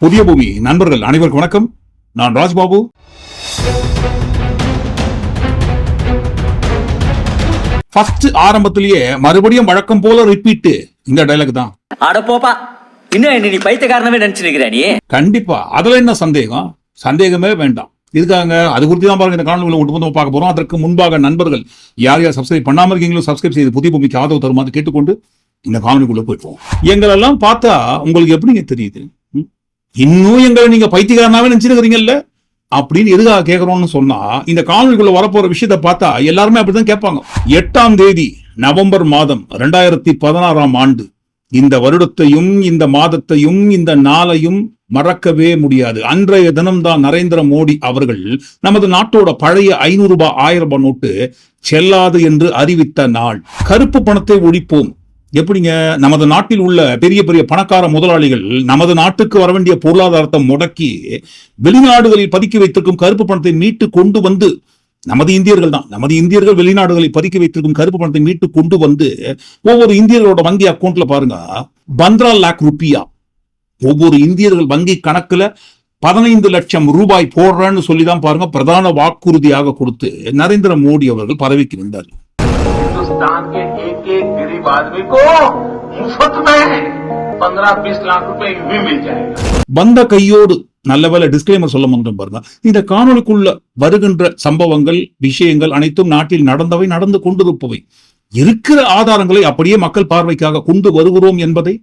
புதிய பூமி. நண்பர்கள் அனைவருக்கும் வணக்கம். நான் ராஜ்பாபு. ஃபர்ஸ்ட் ஆரம்பத்திலேயே மறுபடியும் வழக்கம் போல ரிப்பீட் இந்த டைலாக் தான். அட போப்பா இன்னும் என்ன நீ பைத்தியக்காரனவே நினைச்சு நிக்கிற நீ? கண்டிப்பா. அதுல என்ன சந்தேகம்? சந்தேகமே வேண்டாம். இதுக்காக அது குறித்து தான் பாருங்க இந்த காணொலியில் வந்து பார்க்க போறோம். அதற்கு முன்பாக நண்பர்கள் யார் யார் சப்ஸ்கிரைப் பண்ணாம இருக்கீங்களோ சப்ஸ்கிரைப் செய்து புதிய பூமிக்கு ஆதரவு தருமாறு கேட்டுக்கொண்டு இந்த காணொலிக்குள்ள போயிடுவோம் எங்களெல்லாம் பார்த்தா உங்களுக்கு எப்படிங்க தெரியுது? இன்னும் எங்களை நீங்க பைத்தியக்காரனாவே நினைச்சிருக்கிறீங்கல்ல? அப்படின்னு எதுக்காக கேட்கறோம்னு சொன்னா இந்த காணொலிக்குள்ள வரப்போற விஷயத்த பார்த்தா எல்லாருமே அப்படிதான் கேட்பாங்க. எட்டாம் தேதி நவம்பர் மாதம் ரெண்டாயிரத்தி பதினாறாம் ஆண்டு. இந்த வருடத்தையும் இந்த மாதத்தையும் இந்த நாளையும் மறக்கவே முடியாது. அன்றைய தினம்தான் நரேந்திர மோடி அவர்கள் நமது நாட்டோட பழைய ஐநூறு ரூபாய் ஆயிரம் ரூபாய் நோட்டு செல்லாது என்று அறிவித்த நாள். கருப்பு பணத்தை ஒழிப்போம். எப்படிங்க? நமது நாட்டில் உள்ள பெரிய பெரிய பணக்கார முதலாளிகள் நமது நாட்டுக்கு வர வேண்டிய பொருளாதாரத்தை முடக்கி வெளிநாடுகளில் பதுக்கி வைத்திருக்கும் கருப்பு பணத்தை மீட்டு கொண்டு வந்து நமது இந்தியர்கள் தான். நமது இந்தியர்கள் வெளிநாடுகளில் பதுக்கி வைத்திருக்கும் கருப்பு பணத்தை மீட்டு கொண்டு வந்து ஒவ்வொரு இந்தியர்களோட வங்கி அக்கௌண்ட்ல பாருங்க. பந்த்ரா லேக் ருப்பியா. ஒவ்வொரு இந்தியர்கள் வங்கி கணக்குல பதினைந்து லட்சம் ரூபாய் போடுறேன்னு சொல்லி தான் பாருங்க பிரதான வாக்குறுதியாக கொடுத்து நரேந்திர மோடி அவர்கள் பதவிக்கு வந்தார் हिंदुस्तान के एक एक गरीब आदमी को मुफ्त में पंद्रह बीस लाख रुपए यूं ही मिल जाएगा வந்த கையோடு நல்ல வேலை டிஸ்கிளைமர் சொல்ல முடியும் பாருங்க இந்த காணொளிக்குள்ள வருகின்ற சம்பவங்கள் விஷயங்கள் அனைத்தும் நாட்டில் நடந்தவை நடந்து கொண்டிருப்பவை இருக்கிற ஆதாரங்களை அப்படியே மக்கள் பார்வைக்காக கொண்டு வருகிறோம் என்பதை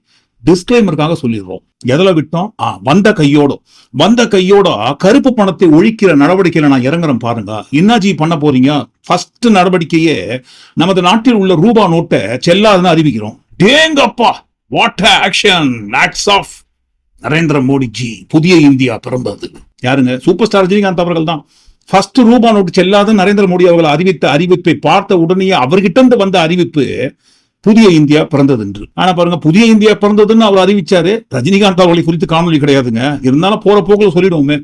டிஸ்கிளைமருக்காக சொல்லிடுறோம். எதில் விட்டோம்? ஆ, வந்த கையோட. வந்த கையோட கருப்பு பணத்தை ஒழிக்கிற நடவடிக்கையில் நான் இறங்குறேன் பாருங்க. என்னாஜி பண்ண போறீங்க? ஃபர்ஸ்ட் நடவடிக்கையே நமது நாட்டில் உள்ள ரூபா நோட்டை செல்லாதுன்னு அறிவிக்கிறோம். டேங்கப்பா! What action acts of Narendra Modiji. புதிய இந்தியா பிறந்தது. யாருங்க? சூப்பர் ஸ்டார் ரஜினிகாந்த் அவர்கள் தான். ஃபர்ஸ்ட் ரூபா நோட்டு செல்லாத நரேந்திர மோடி அவர்கள் அறிவித்த அறிவிப்பை பார்த்த உடனே அவர்கிட்ட இருந்து வந்த அறிவிப்பு புதிய இந்தியா பிறந்தது என்று ஆனா பாருங்க புதிய இந்தியா பிறந்ததுன்னு அவர் அறிவிச்சாரு. ரஜினிகாந்த் அவர்களை குறித்து காணொலி கிடையாதுங்க. இருந்தாலும் போற போக்குல சொல்லிடுவோமே.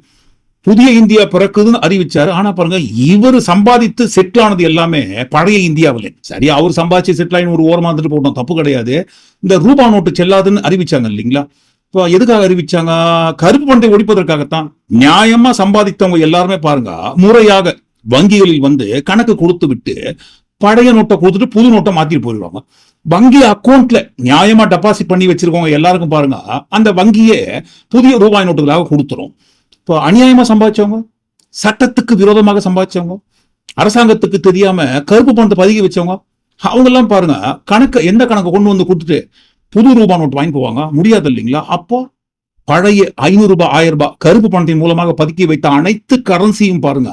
புதிய இந்தியா பிறக்குதுன்னு அறிவிச்சாரு. ஆனா பாருங்க இவர் சம்பாதித்து செட்டில் ஆனது எல்லாமே பழைய இந்தியாவில். சரி அவர் சம்பாதிச்சு செட்டில் ஆகி ஒரு ஓரமா இருந்துட்டு போட்டோம். தப்பு கிடையாது. இந்த ரூபா நோட்டு செல்லாதுன்னு அறிவிச்சாங்க இல்லைங்களா? இப்போ எதுக்காக அறிவிச்சாங்க? கருப்பு பண்டை ஒழிப்பதற்காகத்தான் நியாயமா சம்பாதித்தவங்க எல்லாருமே பாருங்க முறையாக வங்கிகளில் வந்து கணக்கு கொடுத்து விட்டு பழைய நோட்டை கொடுத்துட்டு புது நோட்டை மாத்திட்டு போயிடுவாங்க. வங்கி அக்கௌண்ட்ல நியாயமா டெபாசிட் பண்ணி வச்சிருக்கவங்க எல்லாருக்கும் பாருங்க அந்த வங்கியே புதிய ரூபாய் நோட்டுகளாக கொடுத்துரும். இப்போ அநியாயமா சம்பாதிச்சவங்க சட்டத்துக்கு விரோதமாக சம்பாதிச்சவங்க அரசாங்கத்துக்கு தெரியாம கருப்பு பணத்தை பதுக்கி வச்சவங்க அவங்க எல்லாம் பாருங்க கணக்கு எந்த கணக்கு கொண்டு வந்து கொடுத்துட்டு புது ரூபாய் நோட்டு வாங்கி போவாங்க? முடியாது இல்லைங்களா? அப்போ பழைய ஐநூறு ரூபாய் ஆயிரம் ரூபாய் கருப்பு பணத்தின் மூலமாக பதுக்கி வைத்த அனைத்து கரன்சியும் பாருங்க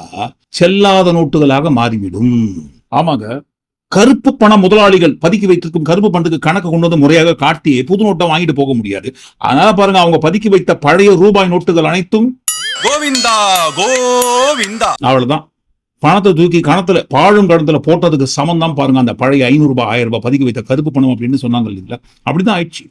செல்லாத நோட்டுகளாக மாறிவிடும். ஆமாங்க. கருப்பு பண முதலாளிகள் பதுக்கி வைத்திருக்கும் கருப்பு பணத்துக்கு கணக்கு கொண்டு வந்து முறையாக காட்டி புது நோட்டை வாங்கிட்டு போக முடியாது. அதனால பாருங்க அவங்க பதுக்கி வைத்த பழைய ரூபாய் நோட்டுகள் அனைத்தும் கோவிந்தா கோவிந்தா. அவ்வளவுதான். பணத்தை தூக்கி கணத்துல பாழும் கடத்துல போட்டதுக்கு சமம் தான் பாருங்க அந்த பழைய ஐநூறு ரூபாய் ஆயிரம் ரூபாய் பதுக்கி வைத்த கருப்பு பணம் அப்படின்னு சொன்னாங்க இல்லைங்களா? அப்படிதான் ஆயிடுச்சு.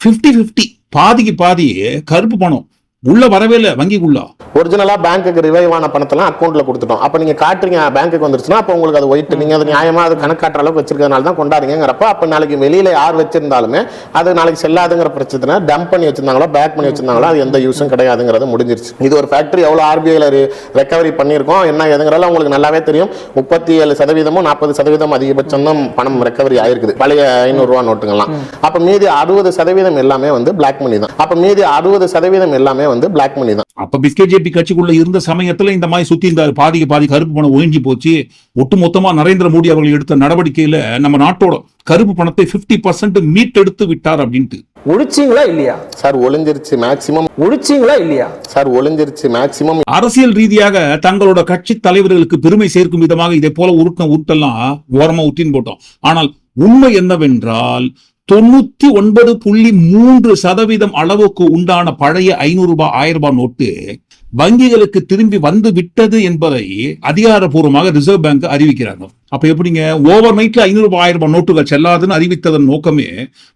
50 50 பாதிக்கு பாதி கருப்பு பணம் உள்ள வரவே இல்லை வங்கிக்குள்ள. ஒரிஜினலா பேங்க்குக்கு ரிவைவ் ஆன பணத்தெல்லாம் அக்கௌண்ட்ல கொடுத்துட்டோம். அப்ப நீங்க காட்டுறீங்க பேங்க்குக்கு வந்துருச்சுன்னா அப்ப உங்களுக்கு அது ஒயிட் நீங்க அது நியாயமா அது கணக்காட்டுற அளவுக்கு வச்சிருக்கிறதுனால தான் கொண்டாடுங்கிறப்ப அப்ப நாளைக்கு வெளியில யார் வச்சிருந்தாலுமே அது நாளைக்கு செல்லாதுங்கிற பிரச்சனை டம்ப் பண்ணி வச்சிருந்தாங்களோ பேக் பண்ணி வச்சிருந்தாங்களோ அது எந்த யூஸும் கிடையாதுங்கிறது முடிஞ்சிருச்சு. இது ஒரு ஃபேக்டரி எவ்வளவு ஆர்பிஐல ரெக்கவரி பண்ணியிருக்கோம் என்ன எதுங்கிறதெல்லாம் உங்களுக்கு நல்லாவே தெரியும். முப்பத்தி ஏழு சதவீதமும் நாற்பது சதவீதம் அதிகபட்சம் தான் பணம் ரெக்கவரி ஆயிருக்குது. பழைய ஐநூறுரூவா நோட்டுங்கள்லாம் அப்ப மீதி அறுபது சதவீதம் எல்லாமே வந்து பிளாக் மணி தான். அப்ப மீதி அறுபது சதவீதம் எல்லாமே வந்து பிளாக் மணி தான். அப்ப பிஸ்கெட் ஜேபி கட்சிக்குள்ள இருந்த சமயத்துல இந்த மாதிரி சுத்தி இந்த பாதிக்கு பாதி கருப்பு பணம் ஒழிஞ்சு போச்சு. ஒட்டுமொத்தமா நரேந்திர மோடி அவர்கள் எடுத்த நடவடிக்கையில நம்ம நாட்டோட கருப்பு பணத்தை 50% பர்சன்ட் மீட்டெடுத்து விட்டார் அப்படின்ட்டு. ஒழிச்சிங்களா இல்லையா? சார் ஒளிஞ்சிருச்சு மேக்சிமம் ஒழிச்சிங்களா இல்லையா? சார் ஒளிஞ்சிருச்சு மேக்சிமம் அரசியல் ரீதியாக தங்களோட கட்சி தலைவர்களுக்கு பெருமை சேர்க்கும் விதமாக இதை போல உருட்டின உருட்டெல்லாம் ஓரமா உத்தின் போட்டோம். ஆனால் உண்மை என்னவென்றால் தொண்ணூத்தி ஒன்பது புள்ளி மூன்று சதவீதம் அளவுக்கு உண்டான பழைய ஐநூறு ரூபாய் ஆயிரம் ரூபாய் நோட்டு வங்கிகளுக்கு திரும்பி வந்து விட்டது என்பதை அதிகாரப்பூர்வமாக ரிசர்வ் பேங்க் அறிவிக்கிறாங்க. அப்ப எப்படிங்க? ஓவர் நைட்ல ஐநூறு ரூபாய் ஆயிரம் ரூபாய் நோட்டுகள் செல்லாதுன்னு அறிவித்ததன் நோக்கமே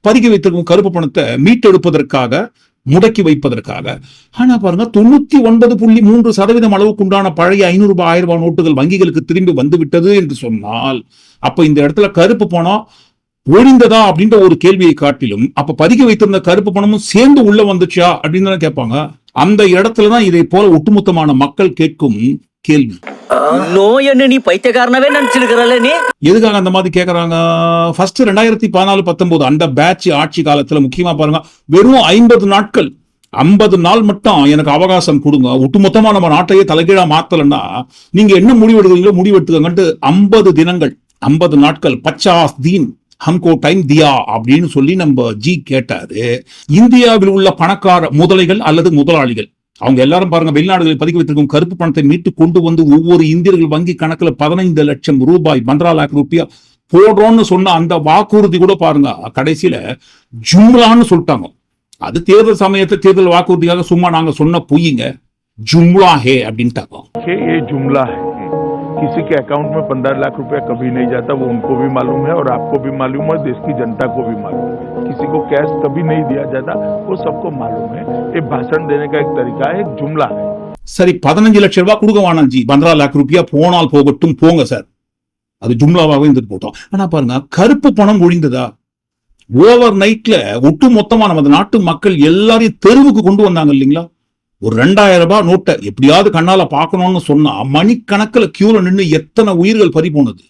பதுக்கி வைத்திருக்கும் கருப்பு பணத்தை மீட்டெடுப்பதற்காக முடக்கி வைப்பதற்காக. ஆனா பாருங்க தொண்ணூத்தி ஒன்பது புள்ளி மூன்று சதவீதம் அளவுக்கு உண்டான பழைய ஐநூறு ரூபாய் ஆயிரம் ரூபாய் நோட்டுகள் வங்கிகளுக்கு திரும்பி வந்து விட்டது என்று சொன்னால் அப்ப இந்த இடத்துல கருப்பு பணம் ஒழிந்ததா அப்படின்ற ஒரு கேள்வியை காட்டிலும் அப்ப பதுக்கி வைத்திருந்த கருப்பு பணமும் சேர்ந்து உள்ள வந்துச்சா அப்படின்னு தானே கேட்பாங்க. அந்த இடத்துலதான் இதை போல ஒட்டுமொத்தமான மக்கள் கேட்கும் கேள்வி. இன்னும் என்ன நீ பைத்தியக்காரனவே நினைச்சிருக்கிறல்ல நீ? எதுக்காக அந்த மாதிரி கேக்குறாங்க? ஃபர்ஸ்ட் ரெண்டாயிரத்தி பதினாலு பத்தொன்பது அந்த பேட்ச் ஆட்சி காலத்துல முக்கியமா பாருங்க வெறும் ஐம்பது நாட்கள் ஐம்பது நாள் மட்டும் எனக்கு அவகாசம் கொடுங்க. ஒட்டுமொத்தமா நம்ம நாட்டையே தலைகீழா மாத்தலன்னா நீங்க என்ன முடிவெடுக்கிறீங்களோ முடிவெடுத்துக்கங்கன்ட்டு ஐம்பது தினங்கள் ஐம்பது நாட்கள் பச்சாஸ் தீன். ஹம்கோ டைம் தியா அப்படின்னு சொல்லி நம்ம ஜி கேட்டாரு. இந்தியாவில் உள்ள பணக்கார முதலைகள் அல்லது முதலாளிகள். அவங்க எல்லாரும் பாருங்க வெளிநாடுகளில் பதுக்கி வைத்திருக்கும் கருப்பு பணத்தை மீட்டு கொண்டு வந்து ஒவ்வொரு இந்தியர்கள் வங்கி கணக்குல பதினைந்து லட்சம் ரூபாய் பந்தரா லாக் ரூபாய் போடுறோம்னு சொன்ன அந்த வாக்குறுதி கூட பாருங்க கடைசியில ஜும்லான்னு சொல்லிட்டாங்க. அது தேர்தல் சமயத்தை தேர்தல் வாக்குறுதியாக சும்மா நாங்க சொன்ன பொய்யுங்க ஜும்லா ஹே அப்படின்ட்டாங்க. किसी के अकाउंट में पंद्रह लाख रुपया कभी नहीं जाता वो उनको भी मालूम है और आपको भी मालूम है देश की जनता को भी मालूम है किसी को कैश कभी नहीं दिया जाता वो सबको मालूम है ये भाषण देने का एक तरीका है एक जुमला है சரி பதினஞ்சு லட்சம் ரூபாய் கொடுக்க வேணாம் ஜி பந்திரா லாக் ரூபியா போனால் போகட்டும் போங்க சார் அது ஜும்லாவாகவே இருந்துட்டு போட்டோம் ஆனா பாருங்க கருப்பு பணம் ஒழிந்ததா ஓவர் நைட்ல ஒட்டு மொத்தமா நமது நாட்டு மக்கள் எல்லாரையும் தெருவுக்கு கொண்டு வந்தாங்க இல்லைங்களா ஒரு ரெண்டாயிரம் ரூபாய் நோட்டை எப்படியாவது கண்ணால பார்க்கணும்னு சொன்னா மணிக்கணக்கில் கியூல நின்னு எத்தனை உயிர்கள் பறி போனது?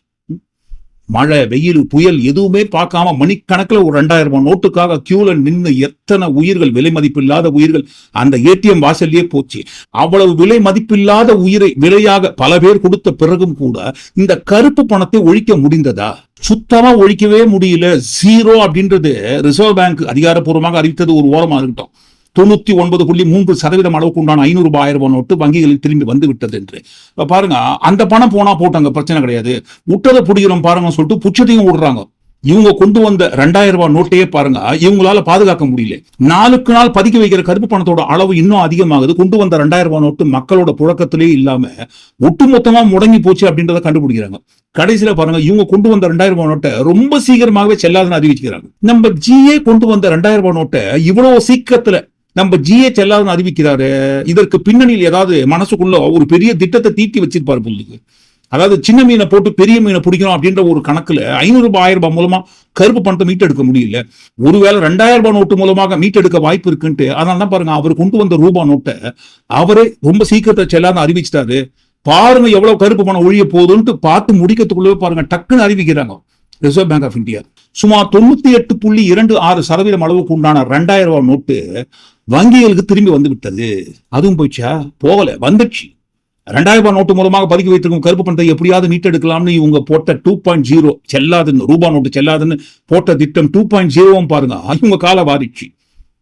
மழை வெயில் புயல் எதுவுமே பார்க்காம மணிக்கணக்கில் ஒரு ரெண்டாயிரம் ரூபாய் நோட்டுக்காக கியூல நின்னு எத்தனை உயிர்கள் விலை மதிப்பில்லாத உயிர்கள் அந்த ஏடிஎம் வாசல்லையே போச்சு. அவ்வளவு விலை மதிப்பில்லாத உயிரை விலையாக பல பேர் கொடுத்த பிறகும் கூட இந்த கருப்பு பணத்தை ஒழிக்க முடிந்ததா? சுத்தமா ஒழிக்கவே முடியல. ஜீரோ அப்படின்றது ரிசர்வ் பேங்க் அதிகாரப்பூர்வமாக அறிவித்தது ஒரு ஓரமா இருக்கட்டும். தொண்ணூத்தி ஒன்பது புள்ளி மூன்று சதவீதம் அளவுக்கு உண்டான ஐநூறு ரூபாய் ரூபாய் நோட்டு வங்கிகளில் திரும்பி வந்து விட்டது என்று. இப்ப பாருங்க அந்த பணம் போனா போட்டாங்க பிரச்சனை கிடையாது. விட்டதை பிடிக்கிறோம் பாருங்க சொல்லிட்டு புச்சத்தையும் விடுறாங்க இவங்க கொண்டு வந்த ரெண்டாயிரம் ரூபாய் நோட்டையே பாருங்க இவங்களால பாதுகாக்க முடியல. நாளுக்கு நாள் பதுக்கி வைக்கிற கருப்பு பணத்தோட அளவு இன்னும் அதிகமாகுது. கொண்டு வந்த ரெண்டாயிரம் ரூபாய் நோட்டு மக்களோட புழக்கத்திலேயே இல்லாம ஒட்டுமொத்தமா முடங்கி போச்சு அப்படின்றத கண்டுபிடிக்கிறாங்க. கடைசியில பாருங்க இவங்க கொண்டு வந்த ரெண்டாயிரம் ரூபாய் நோட்டை ரொம்ப சீக்கிரமாகவே செல்லாதுன்னு அறிவிச்சுக்கிறாங்க. நம்ம ஜிஏ கொண்டு வந்த ரெண்டாயிரம் ரூபாய் நோட்டை இவ்வளவு சீக்கிரத்துல நம்ம ஜிஹெச் எல்லாரும் அறிவிக்கிறாரு. இதற்கு பின்னணியில் ஏதாவது மனசுக்குள்ள ஒரு பெரிய திட்டத்தை தீட்டி வச்சிருப்பாரு புள்ளிக்கு அதாவது சின்ன மீனை போட்டு பெரிய மீனை பிடிக்கணும் அப்படின்ற ஒரு கணக்குல ஐநூறு ரூபாய் ஆயிரம் ரூபாய் மூலமா கருப்பு பணத்தை மீட்டெடுக்க முடியல. ஒருவேளை ரெண்டாயிரம் ரூபாய் நோட்டு மூலமாக மீட்டெடுக்க வாய்ப்பு இருக்குன்ட்டு அதனால தான் பாருங்க அவர் கொண்டு வந்த ரூபாய் நோட்டை அவரே ரொம்ப சீக்கிரத்தை செல்லாத அறிவிச்சிட்டாரு. பாருங்க எவ்வளவு கருப்பு பணம் ஒழிய போகுதுன்ட்டு பார்த்து முடிக்கிறதுக்குள்ளவே பாருங்க டக்குன்னு அறிவிக்கிறாங்க. ரிசர்வ் பேங்க் ஆஃப் இந்தியா சுமார் தொண்ணூத்தி எட்டு புள்ளி இரண்டு ஆறு சதவீதம் அளவுக்கு உண்டான ரெண்டாயிரம் ரூபாய் நோட்டு வங்கிகளுக்கு திரும்பி வந்து விட்டது. அதுவும் போயிடுச்சா? போகல. வந்துச்சு ரெண்டாயிரம் ரூபாய் நோட்டு மூலமாக பதுக்கி வைத்திருக்கும் கருப்பு பணத்தை எப்படியாவது மீட்டெடுக்கலாம்னு இவங்க போட்ட டூ பாயிண்ட் ஜீரோ செல்லாதுன்னு ரூபா நோட்டு செல்லாதுன்னு போட்ட திட்டம் டூ பாயிண்ட் ஜீரோவும் பாருங்க. இவங்க கால வாரிச்சு.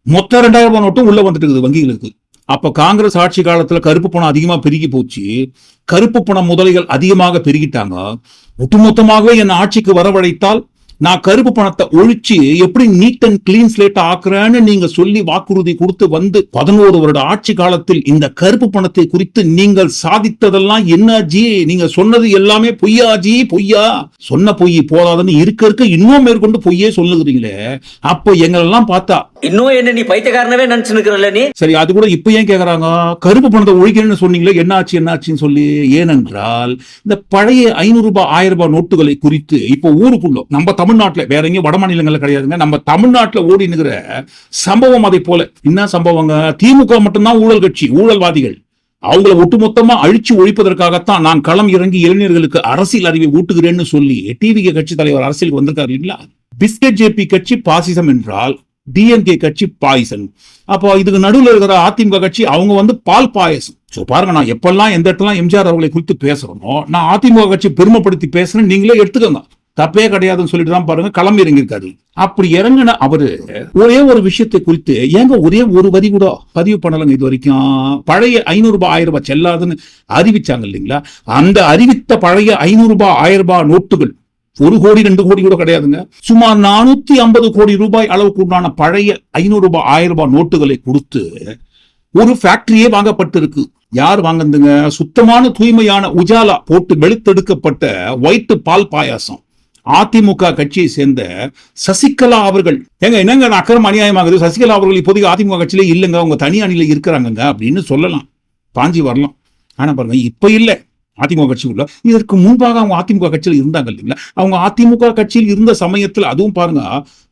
மொத்த ரெண்டாயிரம் ரூபாய் நோட்டும் உள்ள வந்துட்டு இருக்குது வங்கிகளுக்கு. அப்ப காங்கிரஸ் ஆட்சி காலத்துல கருப்பு பணம் அதிகமா பெருகி போச்சு. கருப்பு பணம் முதலிகள் அதிகமாக பெருகிட்டாங்க. ஒட்டுமொத்தமாகவே என் ஆட்சிக்கு வரவழைத்தால் நான் கருப்பு பணத்தை ஒழிச்சு எப்படி நீட் அண்ட் கிளீன் ஸ்லேட் ஆக்குறேன்னு நீங்க சொல்லி வாக்குறுதி கொடுத்து வந்து பதினோரு வருட ஆட்சி காலத்தில் இந்த கருப்பு பணத்தை குறித்து நீங்கள் சாதித்ததெல்லாம் என்ன ஜி நீங்க சொன்னது எல்லாமே பொய்யாஜி பொய்யா? சொன்ன பொய் போதாதுன்னு இருக்க இருக்க இன்னும் மேற்கொண்டு பொய்யே சொல்லுகிறீங்களே. அப்போ எங்களெல்லாம் பார்த்தா இன்னும் என்ன நீ பைத்தியக்காரனவே நினைச்சுக்கிறல்ல நீ? சரி அது கூட இப்ப ஏன் கேக்குறாங்க? கருப்பு பணத்தை ஒழிக்கணும்னு சொன்னீங்களே என்ன ஆச்சு என்ன ஆச்சுன்னு சொல்லி ஏனென்றால் இந்த பழைய ஐநூறு ரூபாய் ஆயிரம் ரூபாய் நோட்டுகளை குறித்து இப்போ ஊருக்குள்ள நம்ம தமிழ்நாட்டுல வேற எங்கேயும் வட மாநிலங்கள்ல கிடையாதுங்க நம்ம தமிழ்நாட்டுல ஓடி நிற்கிற சம்பவம் அதை போல. என்ன சம்பவங்க? திமுக மட்டும்தான் ஊழல் கட்சி ஊழல்வாதிகள். அவங்களை ஒட்டுமொத்தமா அழிச்சு ஒழிப்பதற்காகத்தான் நான் களம் இறங்கி இளைஞர்களுக்கு அரசியல் அறிவை ஊட்டுகிறேன்னு சொல்லி டிவிகே கட்சி தலைவர் அரசியலுக்கு வந்திருக்காரு இல்லைங்களா? பிஸ்கட் ஜேபி கட்சி பாசிசம் என்றால் டிஎம்கே கட்சி பாய்சன் அப்போ இதுக்கு நடுவில் இருக்கிற அதிமுக கட்சி அவங்க வந்து பால் பாயசம். ஸோ பாருங்க நான் எப்பெல்லாம் எந்த இடத்துலாம் எம்ஜிஆர் அவர்களை குறித்து பேசுறேனோ நான் அதிமுக கட்சி பெருமைப்படுத்தி பேசுறேன் நீங்களே எடுத்துக்கோங்க. தப்பே கிடையாதுன்னு சொல்லிட்டு தான் பாருங்க களம் இறங்கியிருக்காரு. அப்படி இறங்கின அவரு ஒரே ஒரு விஷயத்தை குறித்து ஏங்க ஒரே ஒரு வரி கூட பதிவு பண்ணலங்க இது வரைக்கும்? பழைய ஐநூறு ரூபாய் ஆயிரம் ரூபாய் செல்லாதுன்னு அறிவிச்சாங்க இல்லைங்களா? அந்த அறிவித்த பழைய ஐநூறு ரூபாய் ஆயிரம் ரூபாய் நோட்டுகள் ஒரு கோடி ரெண்டு கோடி கூட கிடையாதுங்க. சுமார் நானூத்தி ஐம்பது கோடி ரூபாய் அளவுக்கு உண்டான பழைய ஐநூறு ரூபாய் ஆயிரம் ரூபாய் நோட்டுகளை கொடுத்து ஒரு ஃபேக்டரியே வாங்கப்பட்டிருக்கு. யார் வாங்குதுங்க சுத்தமான தூய்மையான உஜாலா போட்டு வெளுத்தெடுக்கப்பட்ட ஒயிட் பால் பாயாசம். அதிமுக கட்சியை சேர்ந்த சசிகலா அவர்கள். ஏங்க என்னங்க நான் அக்கிரம அநியாயமாகுது சசிகலா அவர்கள் இப்போதைக்கு அதிமுக கட்சியிலே இல்லைங்க. அவங்க தனி அணியில இருக்கிறாங்கங்க அப்படின்னு சொல்லலாம். பாஞ்சி வரலாம். ஆனா பாருங்க இப்ப இல்லை. அதிமுக கட்சிக்குள்ள இதற்கு முன்பாக அவங்க அதிமுக கட்சியில் இருந்தாங்க இல்லைங்களா? அவங்க அதிமுக கட்சியில் இருந்த சமயத்துல அதுவும் பாருங்க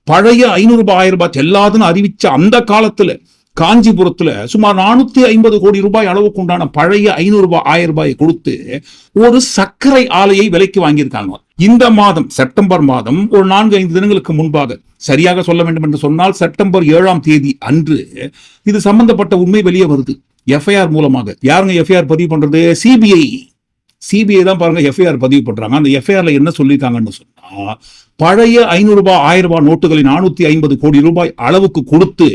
பழைய ஐநூறு ரூபாய் ஆயிரம் ரூபாய் செல்லாதுன்னு அறிவிச்ச அந்த காலத்துல காஞ்சிபுரத்துல சுமார் நானூத்தி ஐம்பது கோடி ரூபாய் அளவுக்கு உண்டான பழைய ஐநூறு ரூபாய் ஆயிரம் ரூபாயை கொடுத்து ஒரு சர்க்கரை ஆலையை விலைக்கு வாங்கியிருக்காங்க. இந்த மாதம் செப்டம்பர் மாதம் ஒரு நான்கு ஐந்து தினங்களுக்கு முன்பாக சரியாக சொல்ல வேண்டும் என்று சொன்னால் செப்டம்பர் ஏழாம் தேதி அன்று இது சம்பந்தப்பட்ட உண்மை வெளியே வருது. எஃப்ஐஆர் மூலமாக. யாருங்க எஃப்ஐஆர் பதிவு பண்றது? சிபிஐ. சிபிஐ தான் பாருங்க எஃப்ஐஆர் பதிவு பண்றாங்க. அந்த எஃப்ஐஆர்ல என்ன சொல்லியிருக்காங்கன்னு சொன்னா பழைய ஐநூறு ரூபாய் ஆயிரம் ரூபாய் நோட்டுகளை நானூத்தி ஐம்பது கோடி ரூபாய் அளவுக்கு கொடுத்து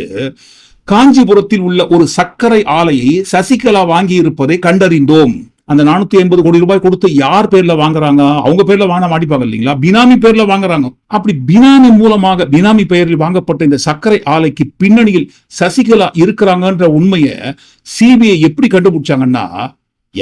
காஞ்சிபுரத்தில் உள்ள ஒரு சர்க்கரை ஆலையை சசிகலா வாங்கி இருப்பதை கண்டறிந்தோம். அந்த நானூத்தி ஐம்பது கோடி ரூபாய் கொடுத்து யார் பேர்ல வாங்குறாங்க? அவங்க பேர்ல வாங்க மாட்டிப்பாங்க இல்லைங்களா? பினாமி பேர்ல வாங்குறாங்க. அப்படி பினாமி மூலமாக பினாமி பெயரில் வாங்கப்பட்ட இந்த சர்க்கரை ஆலைக்கு பின்னணியில் சசிகலா இருக்கிறாங்கன்ற உண்மையை சிபிஐ எப்படி கண்டுபிடிச்சாங்கன்னா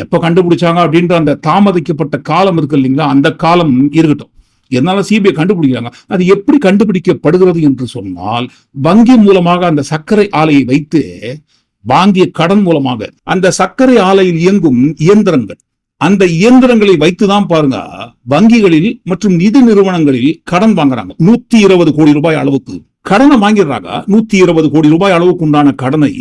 எப்ப கண்டுபிடிச்சாங்க அப்படின்ற அந்த தாமதிக்கப்பட்ட காலம் இருக்கு இல்லைங்களா? அந்த காலம் இருக்கட்டும். என்னால சிபிஐ கண்டுபிடிக்கிறாங்க? அது எப்படி கண்டுபிடிக்கப்படுகிறது என்று சொன்னால் வங்கி மூலமாக அந்த சர்க்கரை ஆலையை வைத்து வாங்கிய கடன் மூலமாக அந்த சர்க்கரை ஆலையில் இயங்கும் இயந்திரங்கள் அந்த இயந்திரங்களை வைத்துதான் பாருங்க வங்கிகளில் மற்றும் நிதி நிறுவனங்களில் கடன் வாங்குறாங்க. நூத்தி இருபது கோடி ரூபாய் அளவுக்கு. கடனை வாங்கிடுறாங்க. நூத்தி இருபது கோடி ரூபாய் அளவுக்கு உண்டான கடனை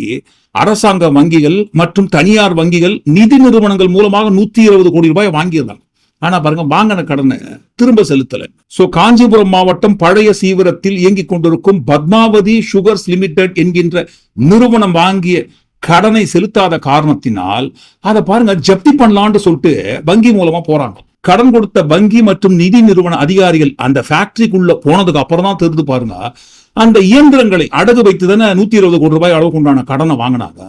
அரசாங்க வங்கிகள் மற்றும் தனியார் வங்கிகள் நிதி நிறுவனங்கள் மூலமாக நூத்தி இருபது கோடி ரூபாய் வாங்கிடுறாங்க ஆனா பாருங்க வாங்கின கடனை திரும்ப செலுத்தல. சோ காஞ்சிபுரம் மாவட்டம் பழைய சீவரத்தில் இயங்கிக் கொண்டிருக்கும் பத்மாவதி சுகர்ஸ் லிமிடெட் என்கின்ற நிறுவனம் வாங்கிய கடனை செலுத்தாத காரணத்தினால் அதை பாருங்க ஜப்தி பண்ணலாம்னு சொல்லிட்டு வங்கி மூலமா போறாங்க. கடன் கொடுத்த வங்கி மற்றும் நிதி நிறுவன அதிகாரிகள் அந்த ஃபேக்டரிக்குள்ள போனதுக்கு அப்புறம் தான் தெரிந்து பாருங்க அந்த இயந்திரங்களை அடகு வைத்து தானே நூத்தி இருபது கோடி ரூபாய் அளவுக்கு உண்டான கடனை வாங்கினாங்க.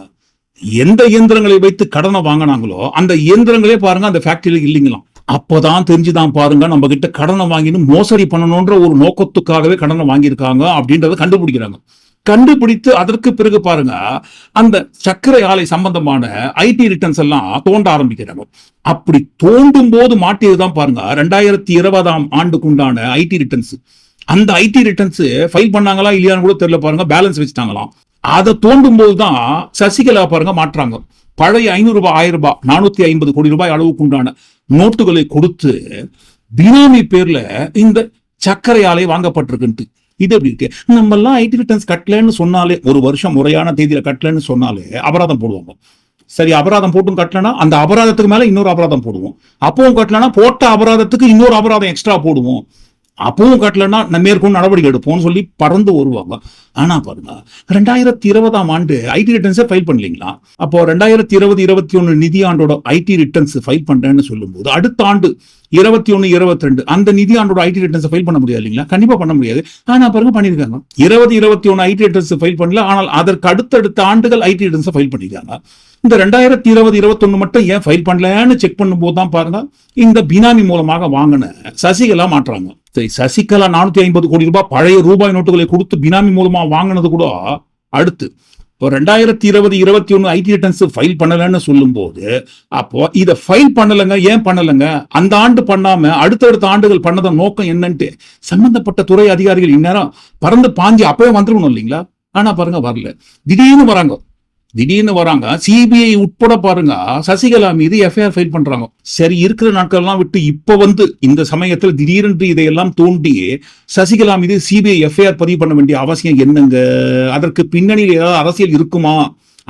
எந்த இயந்திரங்களை வைத்து கடனை வாங்கினாங்களோ அந்த இயந்திரங்களே பாருங்க அந்த ஃபேக்டரியில இல்லைங்களாம். அப்பதான் தெரிஞ்சுதான் பாருங்க நம்ம கிட்ட கடனை வாங்கின்னு மோசடி பண்ணணும்ன்ற ஒரு நோக்கத்துக்காகவே கடனை வாங்கியிருக்காங்க அப்படின்றத கண்டுபிடிக்கிறாங்க. கண்டுபிடித்து அதற்கு பிறகு பாருங்க அந்த சர்க்கரை ஆலை சம்பந்தமான ஐடி ரிட்டர்ன்ஸ் எல்லாம் தோண்ட ஆரம்பிக்கிறாங்க. அப்படி தோண்டும் போது மாட்டியதுதான் பாருங்க ரெண்டாயிரத்தி இருபதாம் ஆண்டுக்குண்டான ஐடி ரிட்டர்ன்ஸ் அந்த ஐடி ரிட்டர்ன்ஸ் ஃபைல் பண்ணாங்களா இல்லையான்னு கூட தெரியல பாருங்க. பேலன்ஸ் வச்சுட்டாங்களாம். அதை தோண்டும் போது தான் சசிகலா பாருங்க மாற்றாங்க. பழைய ஐநூறு ரூபாய் ஆயிரம் ரூபாய் நானூத்தி ஐம்பது கோடி ரூபாய் அளவுக்கு உண்டான நோட்டுகளை கொடுத்து பினாமி பேர்ல இந்த சர்க்கரை ஆலை வாங்கப்பட்டிருக்குன்ட்டு. இது எப்படி இருக்கு? நம்ம எல்லாம் ஐடி ரிட்டர்ன்ஸ் கட்டலன்னு சொன்னாலே ஒரு வருஷம் முறையான தேதியில கட்டலன்னு சொன்னாலே அபராதம் போடுவாங்க. சரி அபராதம் போட்டும் கட்டலனா அந்த அபராதத்துக்கு மேல இன்னொரு அபராதம் போடுவோம். அப்பவும் கட்டலனா போட்ட அபராதத்துக்கு இன்னொரு அபராதம் எக்ஸ்ட்ரா போடுவோம். அப்பவும் காட்டலன்னா நம்ம மேற்கொண்டு நடவடிக்கை எடுப்போம்னு சொல்லி பறந்து வருவாங்க. ஆனா பாருங்க ரெண்டாயிரத்தி இருபதாம் ஆண்டு ஐடி ரிட்டர்ன்ஸை ஃபைல் பண்ணலீங்களா? அப்போ ரெண்டாயிரத்தி இருபது இருபத்தி ஒன்னு நிதியாண்டோட ஐடி ரிட்டர்ன்ஸ் ஃபைல் பண்றேன்னு சொல்லும்போது அடுத்த ஆண்டு இருபத்தி ஒன்று இருபத்தி ரெண்டு அந்த நிதியாண்டோட ஐடி ரிட்டர்ன்ஸ் ஃபைல் பண்ண முடியாது இல்லைங்களா? கண்டிப்பா பண்ண முடியாது. ஆனா பாருங்க பண்ணியிருக்காங்க இருபது இருபத்தி ஒன்னு ஐடி ரிட்டர்ன்ஸ் ஃபைல் பண்ணல ஆனால் அதற்கு அடுத்தடுத்த ஆண்டுகள் ஐடி ரிட்டர்ன்ஸ் ஃபைல் பண்ணியிருக்காங்க இந்த ரெண்டாயிரத்தி இருபது இருபத்தொன்னு மட்டும் ஏன் ஃபைல் பண்ணலன்னு செக் பண்ணும்போது தான் பாருங்க இந்த பினாமி மூலமாக வாங்கின சசிகலா மாற்றாங்க. சசிகலா நானூத்தி ஐம்பது கோடி ரூபாய் பழைய ரூபாய் நோட்டுகளை கொடுத்து பினாமி மூலமா வாங்கினது கூட அடுத்து. இப்போ ரெண்டாயிரத்தி இருபது இருபத்தி ஒன்று ஐடி ரிட்டர்ன்ஸ் ஃபைல் பண்ணலன்னு சொல்லும்போது அப்போ இதை ஃபைல் பண்ணலைங்க ஏன் பண்ணலைங்க? அந்த ஆண்டு பண்ணாம அடுத்தடுத்த ஆண்டுகள் பண்ணதன் நோக்கம் என்னன்ட்டு சம்பந்தப்பட்ட துறை அதிகாரிகள் இந்நேரம் பறந்து பாஞ்சு அப்பவே வந்துருக்கணும் இல்லைங்களா? ஆனா பாருங்க வரல. திடீர்னு வராங்க. திடீர்னு வராங்க. சிபிஐ உட்பட பாருங்க. சசிகலா மீது எஃப்ஐஆர் ஃபைல் பண்றாங்க. சரி இருக்கிற நாட்கள்லாம் விட்டு இப்ப வந்து இந்த சமயத்தில் திடீரென்று இதையெல்லாம் தோண்டி சசிகலா மீது சிபிஐ எஃப்ஐஆர் பதிவு பண்ண வேண்டிய அவசியம் என்னங்க? அதற்கு பின்னணியில் ஏதாவது அரசியல் இருக்குமா?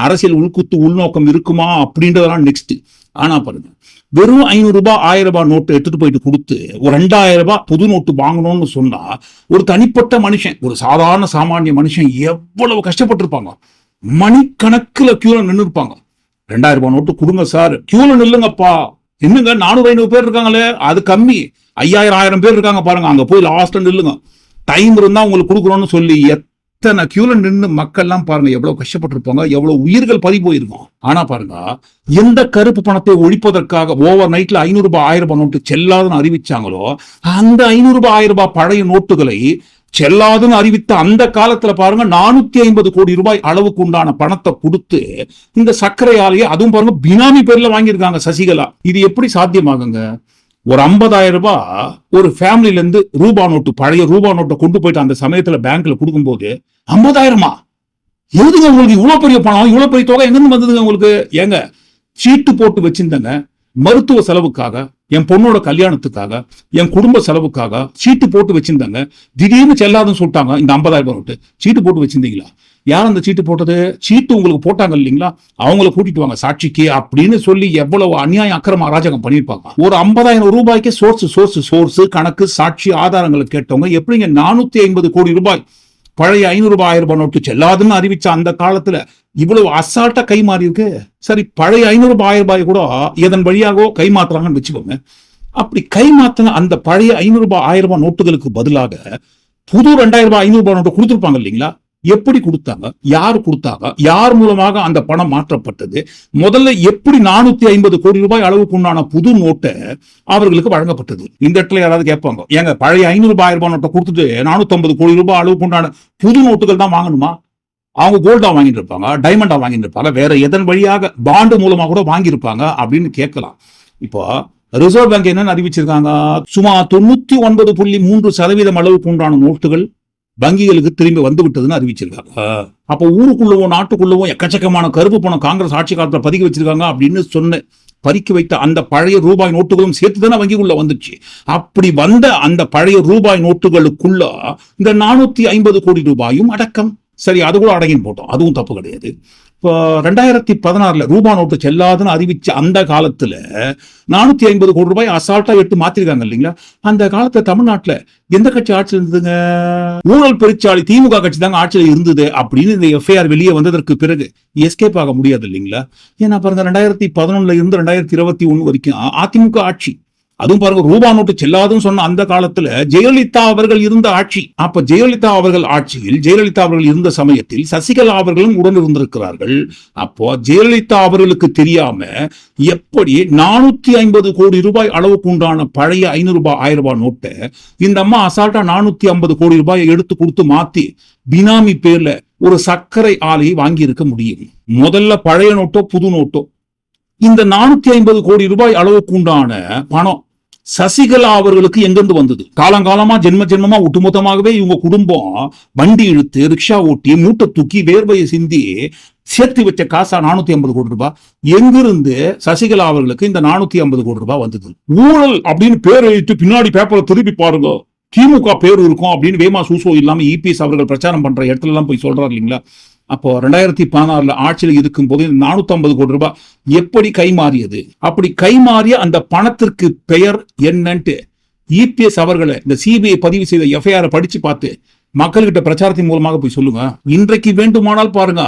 அரசியல் உள்குத்து உள்நோக்கம் இருக்குமா? அப்படின்றதெல்லாம் நெக்ஸ்ட் ஆனா பாருங்க. வெறும் ஐநூறு ரூபாய் ஆயிரம் ரூபாய் நோட்டு எடுத்துட்டு போயிட்டு கொடுத்து ஒரு ரெண்டாயிரம் ரூபாய் புது நோட்டு வாங்கணும்னு சொன்னா ஒரு தனிப்பட்ட மனுஷன் ஒரு சாதாரண சாமானிய மனுஷன் எவ்வளவு கஷ்டப்பட்டிருப்பாங்க. மணிக்கணக்கில் கியூல நின்று இருப்பாங்க ரெண்டாயிரம் ரூபாய் நோட்டு கொடுங்க சார். கியூல நில்லுங்கப்பா. என்னங்க நானூறு ஐநூறு பேர் இருக்காங்களே? அது கம்மி. ஐயாயிரம் ஆயிரம் பேர் இருக்காங்க பாருங்க. அங்க போய் லாஸ்ட் நில்லுங்க. டைம் இருந்தா உங்களுக்கு கொடுக்குறோம்னு சொல்லி எத்தனை கியூல நின்று மக்கள்லாம் பாருங்க எவ்வளவு கஷ்டப்பட்டிருப்பாங்க எவ்வளவு உயிர்கள் பறி போயிருக்கும். ஆனா பாருங்க எந்த கருப்பு பணத்தை ஒழிப்பதற்காக ஓவர் நைட்ல ஐநூறு ரூபாய் ஆயிரம் ரூபாய் நோட்டு செல்லாதுன்னு அறிவிச்சாங்களோ அந்த ஐநூறு ரூபாய் ஆயிரம் ரூபாய் பழைய நோட்டுகளை செல்லாதுன்னு அறிவித்த அந்த காலத்துல பாருங்க நானூத்தி ஐம்பது கோடி ரூபாய் அளவுக்கு உண்டான பணத்தை கொடுத்து இந்த சர்க்கரை ஆலையை அதுவும் பாருங்க பினாமி பேர்ல வாங்கியிருக்காங்க சசிகலா. இது எப்படி சாத்தியமாகுங்க? ஒரு ஐம்பதாயிரம் ரூபாய் ஒரு ஃபேமிலில இருந்து ரூபா நோட்டு பழைய ரூபா நோட்டை கொண்டு போயிட்டு அந்த சமயத்துல பேங்க்ல கொடுக்கும்போது ஐம்பதாயிரமா? எதுங்க உங்களுக்கு இவ்வளவு பெரிய பணம்? இவ்வளவு பெரிய தொகை எங்கிருந்து வந்ததுங்க உங்களுக்கு? ஏங்க சீட்டு போட்டு வச்சிருந்தங்க மருத்துவ செலவுக்காக என் பொண்ணோட கல்யாணத்துக்காக என் குடும்ப செலவுக்காக சீட்டு போட்டு வச்சிருந்தாங்க. திடீர்னு செல்லாதுன்னு சொல்லிட்டாங்க இந்த 50000 ரூபாய் நோட்டு. சீட்டு போட்டு வச்சிருந்தீங்களா? யார் அந்த சீட்டு போட்டது? சீட்டு உங்களுக்கு போட்டாங்க இல்லைங்களா? அவங்கள கூட்டிட்டு வாங்க சாட்சிக்கு அப்படின்னு சொல்லி எவ்வளவு அநியாயம் அக்கிரம அராஜகம் பண்ணியிருப்பாங்க. ஒரு 50000 ரூபாய்க்கு சோர்ஸ் சோர்ஸ் சோர்ஸ் கணக்கு சாட்சி ஆதாரங்களை கேட்டவங்க எப்படிங்க நானூத்தி ஐம்பது கோடி ரூபாய் பழைய ஐநூறு ரூபாய் ஆயிரம் ரூபாய் நோட்டு செல்லாதுன்னு அறிவிச்ச அந்த காலத்துல இவ்வளவு அசால்ட்டா கை மாறி இருக்கு சரி பழைய ஐநூறு ரூபாய் ரூபாய் கூட எதன் வழியாகவோ கை மாத்துறாங்கன்னு வச்சுக்கோங்க. அப்படி கை மாத்தின அந்த பழைய ஐநூறு ரூபாய் ஆயிரம் ரூபாய் நோட்டுகளுக்கு பதிலாக புது ரெண்டாயிரம் ரூபாய் ஐநூறு ரூபாய் நோட்டு கொடுத்துருப்பாங்க இல்லைங்களா? எப்படி கொடுத்தாங்க? யார் கொடுத்தாங்க? யார் மூலமாக அந்த பணம் மாற்றப்பட்டது? முதல்ல எப்படி நானூத்தி ஐம்பது கோடி ரூபாய் அளவுக்கு உண்டான புது நோட்டை அவர்களுக்கு வழங்கப்பட்டது? இந்த இடத்துல யாராவது கேட்பாங்க ஏங்க பழைய ஐநூறு ரூபாய் ரூபாய் நோட்டை கொடுத்துட்டு நானூத்தி ஐம்பது கோடி ரூபாய் அளவுக்கு உண்டான புது நோட்டுகள் தான் வாங்கணுமா? அவங்க கோல்டா வாங்கிட்டு இருப்பாங்க டைமண்டா வாங்கிட்டு இருப்பாங்க வேற எதன் வழியாக பாண்டு மூலமா கூட வாங்கியிருப்பாங்க அப்படின்னு கேட்கலாம். இப்போ ரிசர்வ் பேங்க் என்னன்னு அறிவிச்சிருக்காங்க. சுமார் தொண்ணூத்தி ஒன்பது புள்ளி மூன்று சதவீதம் அளவுக்கு உண்டான நோட்டுகள் வங்கிகளுக்கு திரும்பி வந்து விட்டதுன்னு அறிவிச்சிருக்காங்க அப்போ ஊருக்குள்ளவும் நாட்டுக்குள்ளவும் எக்கச்சக்கமான கருப்பு பணம் காங்கிரஸ் ஆட்சி காலத்துல பதுக்கி வச்சிருக்காங்க அப்படின்னு சொன்ன பறிக்க வைத்த அந்த பழைய ரூபாய் நோட்டுகளும் சேர்த்து தானே வங்கிக்குள்ள வந்துச்சு. அப்படி வந்த அந்த பழைய ரூபாய் நோட்டுகளுக்குள்ள இந்த நானூத்தி ஐம்பது கோடி ரூபாயும் அடக்கம். சரி அது கூட அடங்கின்னு போட்டோம். அதுவும் தப்பு கிடையாது. இப்போ ரெண்டாயிரத்தி பதினாறுல ரூபா நோட்டு செல்லாதுன்னு அறிவிச்ச அந்த காலத்துல நானூத்தி ஐம்பது கோடி ரூபாய் அசால்ட்டா எடுத்து மாத்திருக்காங்க இல்லைங்களா? அந்த காலத்துல தமிழ்நாட்டுல எந்த கட்சி ஆட்சியில் இருந்ததுங்க? ஊழல் பெருச்சாளி திமுக கட்சி தாங்க ஆட்சியில் இருந்தது அப்படின்னு இந்த எஃப்ஐஆர் வெளியே வந்ததற்கு பிறகு எஸ்கேப் ஆக முடியாது இல்லைங்களா? ஏன்னா பாருங்க ரெண்டாயிரத்தி பதினொன்னுல இருந்து ரெண்டாயிரத்தி இருபத்தி ஒன்று வரைக்கும் அதிமுக ஆட்சி அதுவும் பாருங்க ரூபா நோட்டு செல்லாதுன்னு சொன்ன அந்த காலத்துல ஜெயலலிதா அவர்கள் இருந்த ஆட்சி. அப்ப ஜெயலலிதா அவர்கள் ஆட்சியில் ஜெயலலிதா அவர்கள் இருந்த சமயத்தில் சசிகலா அவர்களும் உடன் இருந்திருக்கிறார்கள். அப்போ ஜெயலலிதா அவர்களுக்கு தெரியாம எப்படி நானூத்தி ஐம்பது கோடி ரூபாய் அளவுக்கு உண்டான பழைய ஐநூறு ரூபாய் ஆயிரம் ரூபாய் நோட்டை இந்த அம்மா அசால்ட்டா நானூத்தி ஐம்பது கோடி ரூபாயை எடுத்து கொடுத்து மாத்தி பினாமி பேர்ல ஒரு சர்க்கரை ஆலையை வாங்கி இருக்க முடியும். முதல்ல பழைய நோட்டோ புது நோட்டோ. இந்த நானூத்தி ஐம்பது கோடி ரூபாய் அளவுக்கு உண்டான பணம் சசிகலா அவர்களுக்கு எங்கிருந்து வந்தது? காலங்காலமா ஜென்ம ஜென்மமா ஒட்டுமொத்தமாகவே இவங்க குடும்பம் வண்டி இழுத்து ரிக்ஷா ஓட்டி மூட்டை தூக்கி வேர்வையை சிந்தி சேர்த்து வச்ச காசா நானூத்தி ஐம்பது கோடி ரூபாய். எங்கிருந்து சசிகலா அவர்களுக்கு இந்த நானூத்தி ஐம்பது கோடி ரூபாய் வந்தது? ஊழல் அப்படின்னு பேர் எழுதிட்டு பின்னாடி பேப்பரை திருப்பி பாருங்க. திமுக பேர் இருக்கும் அப்படின்னு வேமா சூசோ இல்லாம இபிஎஸ் அவர்கள் பிரச்சாரம் பண்ற இடத்துல எல்லாம் போய் சொல்றாரு இல்லைங்களா? அப்போ ரெண்டாயிரத்தி பதினாறுல ஆட்சியில் இருக்கும்போது போது நானூத்தி ஐம்பது கோடி ரூபாய் எப்படி கைமாறியது? அப்படி கைமாறிய அந்த பணத்திற்கு பெயர் என்னன்ட்டு இபிஎஸ் அவர்களை இந்த சிபிஐ பதிவு செய்த எஃப்ஐஆர் படிச்சு பார்த்து மக்கள்கிட்ட பிரச்சாரத்தின் மூலமாக போய் சொல்லுங்க. இன்றைக்கு வேண்டுமானால் பாருங்க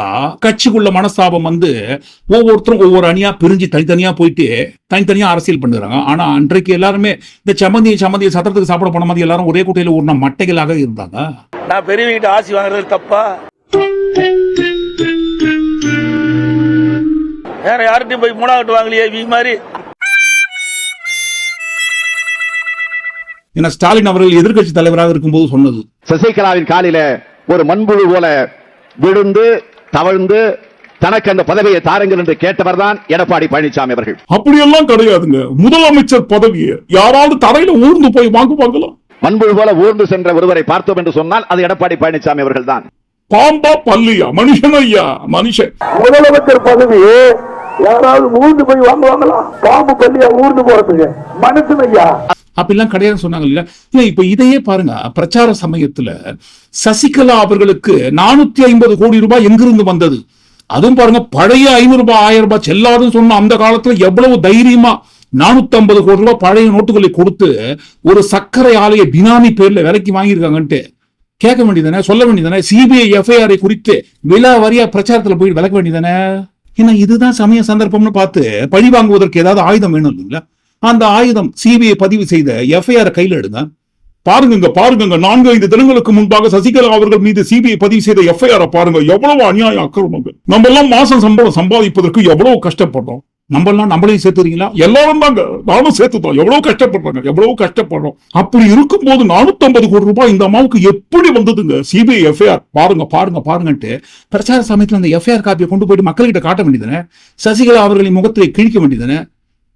கட்சிக்குள்ள மனஸ்தாபம் வந்து ஒவ்வொருத்தரும் ஒவ்வொரு அணியா பிரிஞ்சு தனித்தனியா போயிட்டு தனித்தனியா அரசியல் பண்ணுறாங்க. ஆனா அன்றைக்கு எல்லாருமே இந்த சம்மந்தி சம்மந்தி சத்திரத்துக்கு சாப்பிட போன மாதிரி எல்லாரும் ஒரே கூட்டையில ஒரு மட்டைகளாக இருந்தாங்க. நான் பெரியவங்கிட்ட ஆசி வாங்குறது தப்பா? வேற யார்கிட்டயும் போய் மூணாவது வாங்கலையே வி மாதிரி. ஏன்னா ஸ்டாலின் அவர்கள் எதிர்க்கட்சி தலைவராக இருக்கும்போது சொன்னது. சசிகலாவின் காலில ஒரு மண்புழு போல விழுந்து தவழ்ந்து தனக்கு அந்த பதவியை தாருங்கள் என்று கேட்டவர் தான் எடப்பாடி பழனிசாமி அவர்கள். அப்படியெல்லாம் கிடையாதுங்க. முதலமைச்சர் பதவியை யாராவது தரையில ஊர்ந்து போய் வாங்குவாங்களா? மண்புழு போல ஊர்ந்து சென்ற ஒருவரை பார்த்தோம் என்று சொன்னால் அது எடப்பாடி பழனிசாமி அவர்கள் தான் பாம்பா பல்லியா? மனுஷன் ஐயா மனுஷன். முதலமைச்சர் பதவி யாராவது ஊர்ந்து போய் வாங்குவாங்களா? பாம்பு பள்ளியா ஊர்ந்து போறதுக்கு? மனுஷன் ஐயா அப்படிலாம் கிடையாது சொன்னாங்க இல்ல இல்ல இப்ப இதையே பாருங்க. பிரச்சார சமயத்துல சசிகலா அவர்களுக்கு நானூத்தி ஐம்பது கோடி ரூபாய் எங்கிருந்து வந்தது? அதுவும் பாருங்க பழைய ஐநூறு ரூபாய் ஆயிரம் ரூபாய் செல்லாதுன்னு சொன்ன அந்த காலத்துல எவ்வளவு தைரியமா நானூத்தி ஐம்பது கோடி ரூபாய் பழைய நோட்டுகளை கொடுத்து ஒரு சர்க்கரை ஆலையை பினாமி பேர்ல விலைக்கு வாங்கியிருக்காங்கன்ட்டு. கேட்க வேண்டியதானே சொல்ல வேண்டியதானே சிபிஐ எஃப்ஐஆரை குறித்து விழா வரியா பிரச்சாரத்துல போய் விளக்க வேண்டியதானே ஏன்னா இதுதான் சமய சந்தர்ப்பம்னு பார்த்து பழி வாங்குவதற்கு ஏதாவது ஆயுதம் வேணும் இல்லைங்களா? அந்த ஆயுதம் சிபிஐ பதிவு செய்த எஃப்ஐஆர் கையில் எடுங்க. பாருங்க பாருங்க நான்கு ஐந்து தினங்களுக்கு முன்பாக சசிகலா அவர்கள் மீது சிபிஐ பதிவு செய்த எஃப்ஐஆர் பாருங்க. எவ்வளவு அநியாய அக்கிரமங்கள். நம்ம எல்லாம் மாசம் சம்பளம் சம்பாதிப்பதற்கு எவ்வளவு கஷ்டப்படுறோம் நம்ம எல்லாம் நம்மளையும் சேர்த்துறீங்களா எல்லாரும் தாங்க. நானும் சேர்த்துதோம் எவ்வளவு கஷ்டப்படுறாங்க. எவ்வளவு கஷ்டப்படுறோம். அப்படி இருக்கும்போது நானூத்தி கோடி ரூபாய் இந்த அம்மாவுக்கு எப்படி வந்ததுங்க? சிபிஐ எஃப்ஐஆர் பாருங்க பாருங்க பாருங்கன்ட்டு பிரச்சார சமயத்துல அந்த எஃப்ஐஆர் காப்பியை கொண்டு போயிட்டு மக்கள்கிட்ட காட்ட வேண்டியதானே சசிகலா அவர்களின் முகத்தை கிழிக்க வேண்டியதானே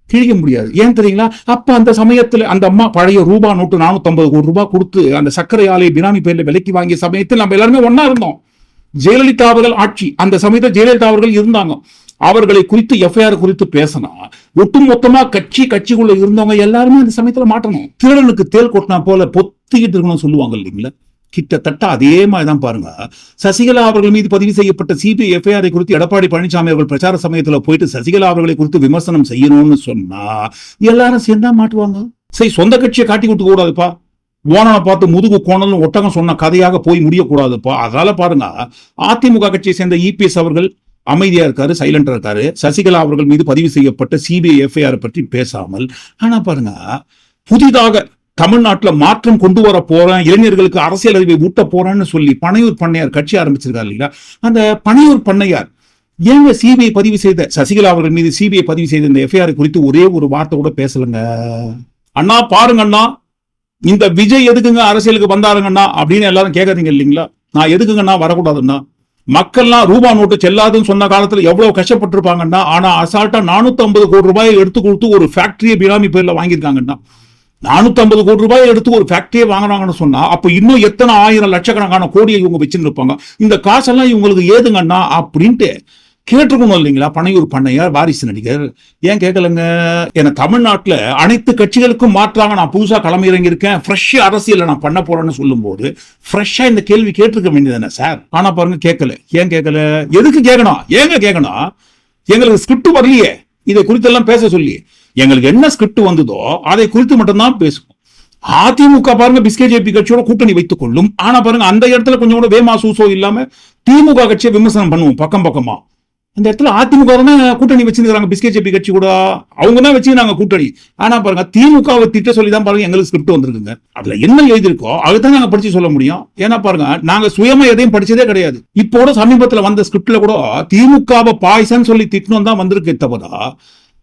கிழிக்க முடியாது. ஏன் தெரியுங்களா? அப்ப அந்த சமயத்துல அந்த அம்மா பழைய ரூபா நோட்டு நானூத்தி ஐம்பது கோடி ரூபாய் கொடுத்து அந்த சர்க்கரை ஆலை பினாமி பேர்ல விலைக்கு வாங்கிய சமயத்தில் நம்ம எல்லாருமே ஒன்னா இருந்தோம். ஜெயலலிதா அவர்கள் ஆட்சி. அந்த சமயத்தில் ஜெயலலிதா அவர்கள் இருந்தாங்க. அவர்களை குறித்து எஃப்ஐஆர் குறித்து பேசினா ஒட்டுமொத்தமா கட்சி கட்சிக்குள்ள இருந்தவங்க எல்லாருமே அந்த சமயத்துல மாட்டணும். திருடனுக்கு தேல் கொட்டினா போல பொத்திக்கிட்டு இருக்கணும்னு சொல்லுவாங்க இல்லைங்களா? கிட்டத்தட்ட அதே மாதிரி தான் பாருங்க. சசிகலா அவர்கள் மீது பதிவு செய்யப்பட்ட சிபிஐ எஃப்ஐஆரை குறித்து எடப்பாடி பழனிசாமி அவர்கள் பிரச்சார சமயத்துல போயிட்டு சசிகலா அவர்களை குறித்து விமர்சனம் செய்யணும்னு சொன்னா எல்லாரும் சேர்ந்தா மாட்டுவாங்க. சரி சொந்த கட்சியை காட்டி கொடுக்க கூடாதுப்பா. ஓனனை பார்த்து முதுகு கோணலும் ஒட்டகம் சொன்ன கதையாக போய் முடியக்கூடாதுப்பா. அதனால பாருங்க அதிமுக கட்சியை சேர்ந்த இபிஎஸ் அவர்கள் அமைதியா இருக்காரு சைலண்டா இருக்காரு. சசிகலா அவர்கள் மீது பதிவு செய்யப்பட்ட சிபிஐ எஃப்ஐஆர் பற்றி பேசாமல் ஆனா பாருங்க புதிதாக தமிழ்நாட்டுல மாற்றம் கொண்டு வர போறேன் இளைஞர்களுக்கு அரசியல் அறிவை ஊட்ட போறேன்னு சொல்லி பனையூர் பண்ணையார் கட்சி ஆரம்பிச்சிருக்காரு இல்லைங்களா? அந்த பனையூர் பண்ணையார் ஏங்க சிபிஐ பதிவு செய்த சசிகலா அவர்கள் மீது சிபிஐ பதிவு செய்த இந்த எஃப்ஐஆர் குறித்து ஒரே ஒரு வார்த்தை கூட பேசலங்க. அண்ணா பாருங்க அண்ணா இந்த விஜய் எதுக்குங்க அரசியலுக்கு வந்தாருங்கண்ணா அப்படின்னு எல்லாரும் கேட்கறீங்க இல்லைங்களா? நான் எதுக்குங்கண்ணா வரக்கூடாதுண்ணா மக்கள்லாம் ரூபா நோட்டு செல்லாதுன்னு சொன்ன காலத்துல எவ்வளவு கஷ்டப்பட்டிருப்பாங்கன்னா ஆனா அசால்ட்டா 450 கோடி ரூபாயை எடுத்து கொடுத்து ஒரு ஃபேக்டரியை பினாமி பேர்ல வாங்கியிருக்காங்கன்னா 450 கோடி ரூபாயை எடுத்து ஒரு ஃபேக்டரியை வாங்கினாங்கன்னு சொன்னா அப்ப இன்னும் எத்தனை ஆயிரம் லட்சக்கணக்கான கோடியை இவங்க வச்சுன்னு இருப்பாங்க இந்த காசெல்லாம் இவங்களுக்கு ஏதுங்கன்னா அப்படின்ட்டு கேட்டிருக்கணும் இல்லைங்களா? பனையூர் பண்ணையார் வாரிசு நடிகர். ஏன் கேட்கலங்க? என தமிழ்நாட்டுல அனைத்து கட்சிகளுக்கும் மாற்றாக நான் புதுசா களம் இறங்கியிருக்கேன். ஃப்ரெஷ்ஷாக அரசியலை நான் பண்ண போறேன்னு சொல்லும்போது ஃப்ரெஷ்ஷா இந்த கேள்வி கேட்டிருக்க வேண்டியதானே சார்? ஆனா பாருங்க கேட்கல. ஏன் கேட்கல? எதுக்கு கேட்கணும்? ஏங்க கேட்கணும்? எங்களுக்கு ஸ்கிரிப்ட் வரலையே. இதை குறித்தெல்லாம் பேச சொல்லி எங்களுக்கு என்ன ஸ்கிரிப்ட் வந்ததோ அதை குறித்து மட்டும்தான் பேசுவோம். அதிமுக பாருங்க பிஸ்கே ஜேபி கட்சியோட கூட்டணி வைத்துக் கொள்ளும். ஆனா பாருங்க அந்த இடத்துல கொஞ்சம் கூட வேமா சூசோ இல்லாம திமுக கட்சியை விமர்சனம் பண்ணுவோம் பக்கம் பக்கமா. அந்த இடத்துல அதிமுக தான் கூட்டணி வச்சிருக்காங்க பிஸ்கெட் ஜேபி கட்சி கூட. அவங்க தான் வச்சிருந்தாங்க கூட்டணி. ஆனா பாருங்க திமுகவை திட்ட சொல்லி தான் பாருங்க எங்களுக்கு ஸ்கிரிப்ட் வந்திருக்குங்க. அதுல என்ன எழுதியிருக்கோ அதுதான் நாங்க படிச்சு சொல்ல முடியும். ஏன்னா பாருங்க நாங்க சுயமா எதையும் படிச்சதே கிடையாது. இப்போ கூட சமீபத்துல வந்த ஸ்கிரிப்ட்ல கூட திமுகவை பாய்சன் சொல்லி திட்டணும் தான் வந்திருக்கு தவிர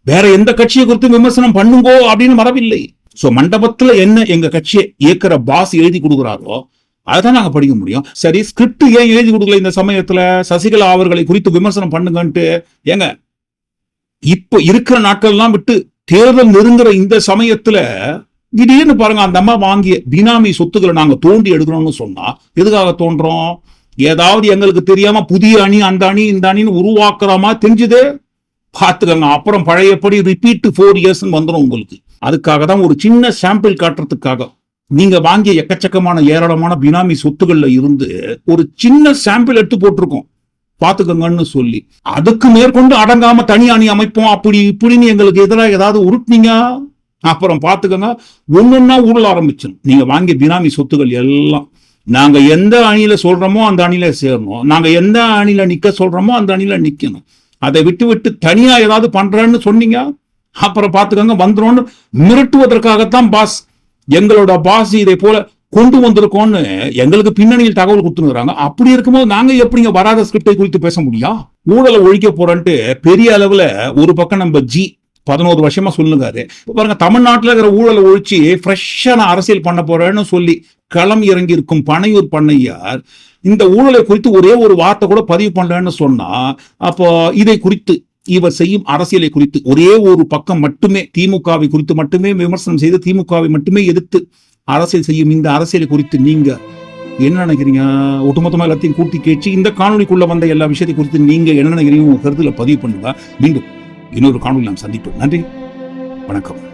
வேற எந்த கட்சியை குறித்து விமர்சனம் பண்ணுங்கோ அப்படின்னு வரவில்லை சோ மண்டபத்துல என்ன எங்க கட்சியை இயக்கிற பாஸ் எழுதி கொடுக்குறாரோ அதுதான் நாங்கள் படிக்க முடியும். சரி ஸ்கிரிப்ட் ஏன் எழுதி கொடுக்கல இந்த சமயத்துல? சசிகலா அவர்களை குறித்து விமர்சனம் பண்ணுங்கன்ட்டு. ஏங்க இப்போ இருக்கிற நாட்கள்லாம் விட்டு தேர்தல் நெருங்குற இந்த சமயத்துல திடீர்னு பாருங்க அந்த அம்மா வாங்கிய பினாமி சொத்துக்களை நாங்க தோண்டி எடுக்கணும்னு சொன்னா எதுக்காக தோன்றோம்? ஏதாவது எங்களுக்கு தெரியாம புதிய அணி அந்த அணி இந்த அணின்னு உருவாக்குற தெரிஞ்சுது? பார்த்துக்கங்க அப்புறம் பழையபடி ரிப்பீட் ஃபோர் இயர்ஸ் வந்துடும் உங்களுக்கு. அதுக்காக தான் ஒரு சின்ன சாம்பிள் காட்டுறதுக்காக. நீங்க வாங்கிய எக்கச்சக்கமான ஏராளமான பினாமி சொத்துக்கள்ல இருந்து ஒரு சின்ன சாம்பிள் எடுத்து போட்டிருக்கோம். பாத்துக்கங்கன்னு சொல்லி. அதுக்கு மேற்கொண்டு அடங்காம தனி அணி அமைப்போம் அப்படி இப்படின்னு எங்களுக்கு எதிராக ஏதாவது உருட்டுனீங்க? அப்புறம் பாத்துக்கங்க ஒன்னொன்னா உருள ஆரம்பிச்சிடும் நீங்க வாங்கிய பினாமி சொத்துக்கள் எல்லாம். நாங்க எந்த அணியில சொல்றோமோ அந்த அணியில சேரணும். நாங்க எந்த அணியில நிக்க சொல்றோமோ அந்த அணியில நிக்கணும். அதை விட்டு விட்டு தனியா ஏதாவது பண்றேன்னு சொன்னீங்க? அப்புறம் பாத்துக்கங்க வந்துடும் மிரட்டுவதற்காகத்தான் பாஸ் எங்களோட பாஸ் இதை போல கொண்டு வந்திருக்கோம்னு எங்களுக்கு பின்னணியில் தகவல் கொடுத்துருக்காங்க அப்படி இருக்கும்போது நாங்க எப்படிங்க வராத ஸ்கிரிப்டை குறித்து பேச முடியும்? ஊழலை ஒழிக்க போறேன்ட்டு பெரிய அளவுல ஒரு பக்கம் நம்ம ஜி பதினோரு வருஷமா சொல்லுங்காரு. பாருங்க தமிழ்நாட்டில் இருக்கிற ஊழலை ஒழிச்சு ஃப்ரெஷ்ஷா நான் அரசியல் பண்ண போறேன்னு சொல்லி களம் இறங்கி இருக்கும் பனையூர் பண்ணையார் இந்த ஊழலை குறித்து ஒரே ஒரு வார்த்தை கூட பதிவு பண்ணலன்னு சொன்னா அப்போ இதை குறித்து இவர் செய்யும் அரசியலை குறித்து ஒரே ஒரு பக்கம் மட்டுமே திமுகவை குறித்து மட்டுமே விமர்சனம் செய்து திமுகவை மட்டுமே எதிர்த்து அரசியல் செய்யும் இந்த அரசியலை குறித்து நீங்க என்ன நினைக்கிறீங்க? ஒட்டுமொத்தமா எல்லாத்தையும் கூட்டி கேட்டு இந்த காணொலிக்குள்ள வந்த எல்லா விஷயத்தை குறித்து நீங்க என்ன நினைக்கிறீங்க? உங்க கருத்துல பதிவு பண்ணுங்க. மீண்டும் இன்னொரு காணொலி நாம் சந்திப்போம். நன்றி. வணக்கம்.